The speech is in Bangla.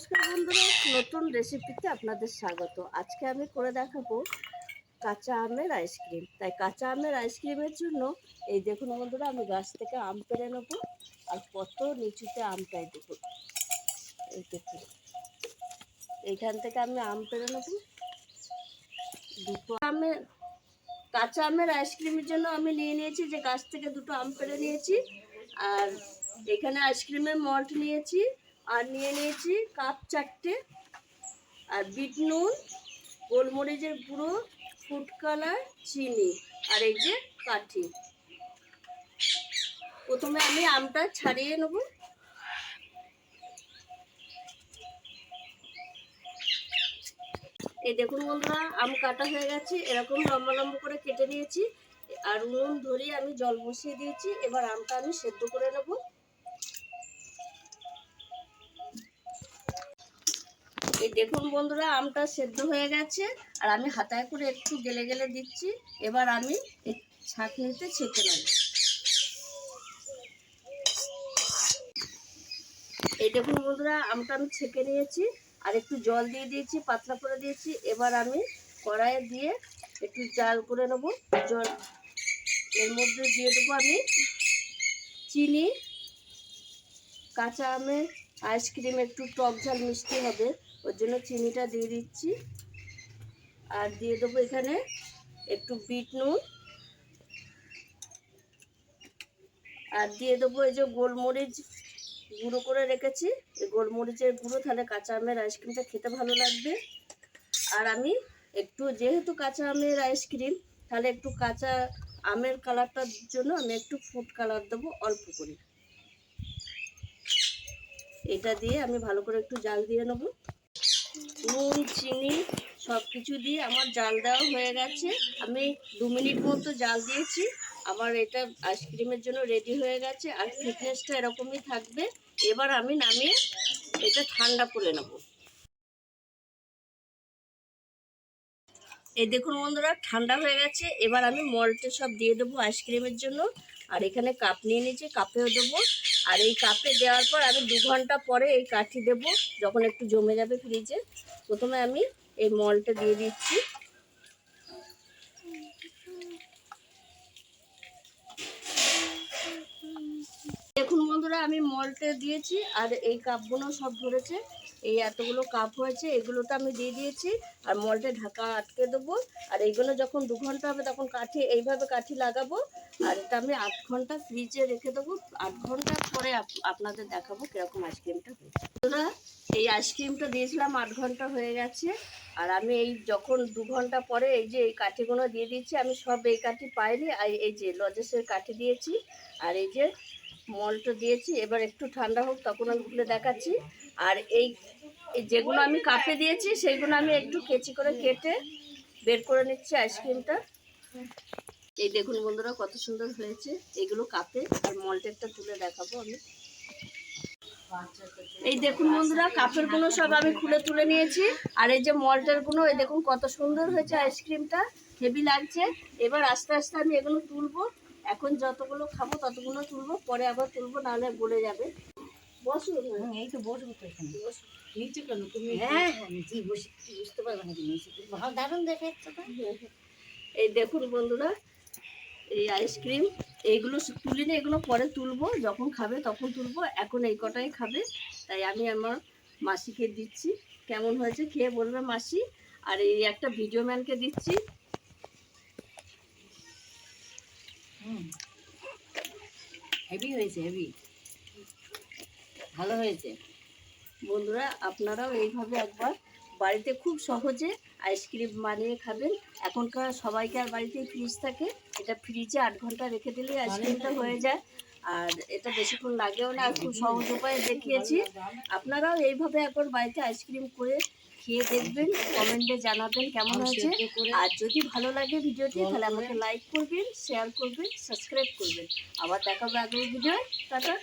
নমস্কার বন্ধুরা, নতুন রেসিপিতে আপনাদের স্বাগত। আজকে আমি করে দেখাবো কাঁচা আমের আইসক্রিম তাই কাঁচা আমের আইসক্রিমের জন্য এই দেখুন বন্ধুরা, আমি গাছ থেকে আম পেড়ে নেব আর কত নিচুতে আমটাই দেখুন এই দেখুন, এইখান থেকে আমি আম পেড়ে নেব। দুটো আমের, কাঁচা আমের আইসক্রিমের জন্য আমি নিয়ে নিয়েছি যে গাছ থেকে দুটো আম পেড়ে নিয়েছি। আর এখানে আইসক্রিমের মল্ট নিয়েছি। আর নিয়ে নিয়েছি কাপ চারটে, আর বিট নুন, গোলমরিচের গুঁড়ো, ফুড কালার, চিনি, আর এই যে কাঠি। প্রথমে আমি আমটা ছাড়িয়ে নেব। এই দেখুন বন্ধুরা, আম কাটা হয়ে গেছে। এরকম লম্বা লম্বা করে কেটে নিয়েছি। আর উনুন ধরিয়ে আমি জল বসিয়ে দিয়েছি। এবার আমটা আমি সেদ্ধ করে নেব। এই দেখুন বন্ধুরা, আমটা সেদ্ধ হয়ে গেছে, আর আমি হাতায় করে একটু গেলে গেলে দিচ্ছি। এবার আমি ছাঁকনিতে ছেঁকে নেব। এই দেখুন বন্ধুরা, আমটা আমি ছেঁকে নিয়েছি, আর একটু জল দিয়ে দিয়েছি, পাতলা করে দিয়েছি। এবার আমি কড়াইয়ে দিয়ে একটু জাল করে নেব। জল, এর মধ্যে দিয়ে দেবো আমি চিনি, কাঁচা আমের আইসক্রিম, একটু টক ঝাল মিষ্টি হবে। ওর জন্য চিনিটা দিয়ে দিচ্ছি। আর দিয়ে দেবো এখানে একটু বিট নুন। আর দিয়ে দেবো এই যে গোলমরিচ গুঁড়ো করে রেখেছি। এই গোলমরিচের গুঁড়ো তাহলে কাঁচা আমের আইসক্রিমটা খেতে ভালো লাগবে। আর আমি একটু যেহেতু কাঁচা আমের আইসক্রিম, তাহলে একটু কাঁচা আমের কালারটার জন্য আমি একটু ফুড কালার দেবো অল্প করে। এটা দিয়ে আমি ভালো করে একটু জাল দিয়ে নেব। নুন, চিনি সব কিছু দিয়ে আমার জাল দেওয়া হয়ে গেছে। আমি দু মিনিট মতো জাল দিয়েছি। আমার এটা আইসক্রিমের জন্য রেডি হয়ে গেছে আর ফিটনেসটা এরকমই থাকবে। এবার আমি নামিয়ে এটা ঠান্ডা করে নেব। এই দেখুন বন্ধুরা, ঠান্ডা হয়ে গেছে। এবার আমি মলটে সব দিয়ে দেবো আইসক্রিমের জন্য। আর এখানে কাপ নিয়ে নিয়েছি, কাপেও দেবো। আর এই কাপে দেওয়ার পর আমি দু ঘণ্টা পরে এই কাঠি দেবো, যখন একটু জমে যাবে ফ্রিজে প্রথমে আমি এই মলটা দিয়ে দিচ্ছি দেখুন বন্ধুরা আমি মলটে দিয়েছি আর এই কাপগুলো সব ধরেছে। এই এতগুলো কাপ হয়েছে এগুলো তো আমি দিয়ে দিয়েছি আর মলটে ঢাকা আটকে দেবো। আর এইগুলো যখন দু ঘণ্টা হবে তখন কাঠি, এইভাবে কাঠি লাগাবো। আর এটা আমি আট ঘণ্টা ফ্রিজে রেখে দেবো। আট ঘণ্টা পরে আপনাদের দেখাবো কীরকম আইসক্রিমটা হয়েছে। এই আইসক্রিমটা দিয়েছিলাম, আট ঘণ্টা হয়ে গেছে। আর আমি এই যখন দু ঘণ্টা পরে এই যে এই কাঠিগুলো দিয়ে দিয়েছি, আমি সব এই কাঠি পাইনি। আর এই যে লজেসের কাঠি দিয়েছি। আর এই যে মলটা দিয়েছি, এবার একটু ঠান্ডা হোক তখন আমি খুলে দেখাচ্ছি। আর এই যেগুলো আমি কাপে দিয়েছি সেইগুলো আমি একটু কেচি করে কেটে বের করে নিচ্ছি আইসক্রিমটা। এই দেখুন বন্ধুরা, কত সুন্দর হয়েছে। এগুলো কাপে আর মলটেরটা তুলে দেখাবো আমি। এই দেখুন বন্ধুরা, কাপেরগুলো সব আমি খুলে তুলে নিয়েছি। আর এই যে মলটেরগুলো এই দেখুন কত সুন্দর হয়েছে আইসক্রিমটা। হেভি লাগছে। এবার আস্তে আস্তে আমি এগুলো তুলবো। এখন যতগুলো খাব ততগুলো তুলবো পরে আবার তুলবো নাহলে বলে যাবে। বসুন এই তো বসবো তো এখানে। নিচে কেন? তুমি হ্যাঁ। নিচে বসে কি বুঝতে পারবে না নিচে? ভালো দারুণ দেখাচ্ছে তো। এই দেখুন বন্ধুরা এই আইসক্রিম এইগুলো সু- তুলিনি এগুলো পরে তুলবো। যখন খাবে তখন তুলবো। এখন এই কটাই খাবে। তাই আমি আমার মাসিকে দিচ্ছি। কেমন হয়েছে খেয়ে বলবে মাসি। আর এই একটা ভিডিও ম্যানকে দিচ্ছি। হেভি হয়েছে হেভি ভালো হয়েছে। বন্ধুরা, আপনারাও এইভাবে একবার বাড়িতে খুব সহজে আইসক্রিম বানিয়ে খাবেন। এখনকার সবাইকে আর বাড়িতে ফ্রিজ থাকে। এটা ফ্রিজে আট ঘণ্টা রেখে দিলে আইসক্রিমটা হয়ে যায়। আর এটা বেশিক্ষণ লাগেও না, খুব সহজ উপায়ে দেখিয়েছি। আপনারাও এইভাবে একবার বাড়িতে আইসক্রিম করে খেয়ে দেখবেন কমেন্টে জানাবেন কেমন হয়েছে। আর যদি ভালো লাগে ভিডিওটি তাহলে আমাকে লাইক করবেন শেয়ার করবেন সাবস্ক্রাইব করবেন। আবার দেখাবো আগামী ভিডিও টাটা।